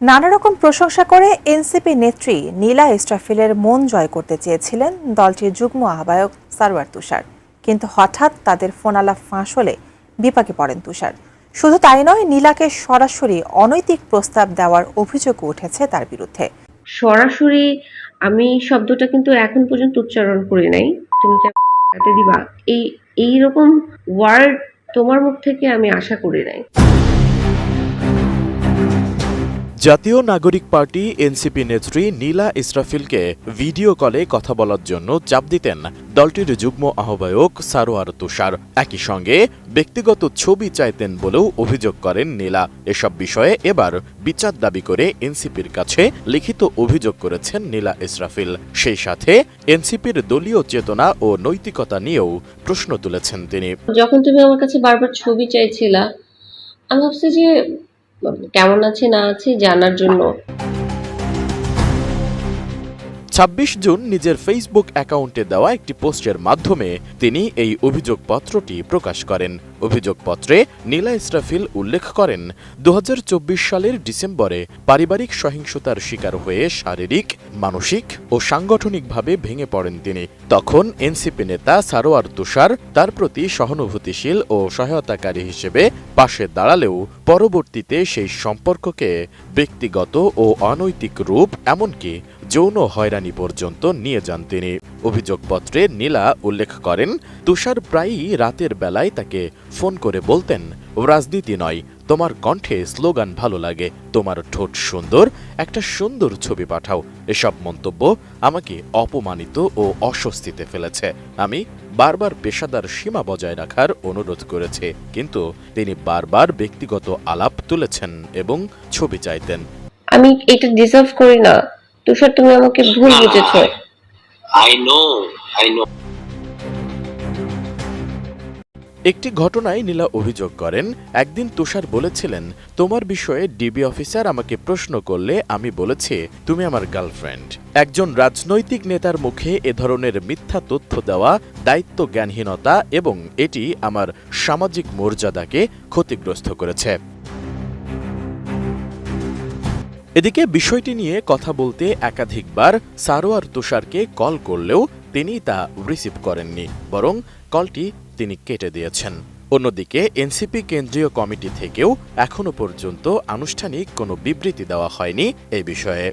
নানা রকম প্রশংসা করে এনসিপি নেত্রী নীলা ইস্টাফিলের মন জয় করতে চেয়েছিলেন দলটির যুগ্ম আহ্বায়ক সারওয়ার তুষার। কিন্তু হঠাৎ তাদের ফোনালাপ ফাঁস হলে বিপাকে পড়েন তুষার। শুধু তাই নয়, নীলাকে সরাসরি অনৈতিক প্রস্তাব দেওয়ার অভিযোগ উঠেছে তার বিরুদ্ধে। সরাসরি আমি শব্দটা কিন্তু এখন পর্যন্ত উচ্চারণ করি নাই। তুমি দিবা? এই, এইরকম ওয়ার্ড তোমার মুখ থেকে আমি আশা করি নাই। জাতীয় নাগরিক পার্টি এনসিপি নেত্রী নীলা ইসরাফিলকে ভিডিও কলে কথা বলার জন্য চাপ দিতেন দলটির যুগ্ম আহ্বায়ক সারোয়ার তুষার। একই সঙ্গে ব্যক্তিগত ছবি চাইতেন বলেও অভিযোগ করেন নীলা। এসব বিষয়ে এবার বিচার দাবি করে এনসিপির কাছে লিখিত অভিযোগ করেছেন নীলা ইসরাফিল। সেই সাথে এনসিপির দলীয় চেতনা ও নৈতিকতা নিয়েও প্রশ্ন তুলেছেন তিনি। যখন তুমি আমার কাছে বারবার ছবি চাইছিলা, আমি ভাবছি যে কেমন আছে না আছে জানার জন্য। ছাব্বিশ জুন নিজের ফেসবুক অ্যাকাউন্টে দেওয়া একটি পোস্টের মাধ্যমে তিনি এই অভিযোগপত্রটি প্রকাশ করেন। অভিযোগপত্রে নীলা ইসরাফিল উল্লেখ করেন দু হাজার চব্বিশ সালের ডিসেম্বরে পারিবারিক সহিংসতার শিকার হয়ে শারীরিক, মানসিক ও সাংগঠনিকভাবে ভেঙে পড়েন তিনি। তখন এনসিপি নেতা সারোয়ার তুষার তার প্রতি সহানুভূতিশীল ও সহায়তাকারী হিসেবে পাশে দাঁড়ালেও পরবর্তীতে সেই সম্পর্ককে ব্যক্তিগত ও অনৈতিক রূপ এমনকি যৌন হয়রানি পর্যন্ত নিয়ে যান তিনি। অভিযোগপত্রে নীলা উল্লেখ করেন, তুষার প্রায়ই রাতের বেলায় তাকে ফোন করে বলতেন, রাজনীতি নয়, তোমার কণ্ঠে স্লোগান ভালো লাগে, তোমার ঠোঁট সুন্দর, একটা সুন্দর ছবি পাঠাও। এসব মন্তব্য আমাকে অপমানিত ও অস্বস্তিতে ফেলেছে। আমি বারবার পেশাদার সীমা বজায় রাখার অনুরোধ করেছে, কিন্তু তিনি বারবার ব্যক্তিগত আলাপ তুলেছেন এবং ছবি চাইতেন। আমি এটা ডিজার্ভ করি না। তুষার তুমি আমাকে ভুল বুঝেছ। I know, I know. একটি ঘটনায় নীলা অভিযোগ করেন একদিন তুষার বলেছিলেন তোমার বিষয়ে ডিবি অফিসার আমাকে প্রশ্ন করলে আমি বলেছি তুমি আমার গার্লফ্রেন্ড। একজন রাজনৈতিক নেতার মুখে এ ধরনের মিথ্যা তথ্য দেওয়া দায়িত্ব জ্ঞানহীনতা এবং এটি আমার সামাজিক মর্যাদাকে ক্ষতিগ্রস্ত করেছে। এদিকে বিষয়টি নিয়ে কথা বলতে একাধিকবার সারোয়ার তুষারকে কল করলেও তিনি তা রিসিভ করেননি, বরং কলটি তিনি কেটে দিয়েছেন। অন্যদিকে এনসিপি কেন্দ্রীয় কমিটি থেকেও এখনও পর্যন্ত আনুষ্ঠানিক কোনো বিবৃতি দেওয়া হয়নি এই বিষয়ে।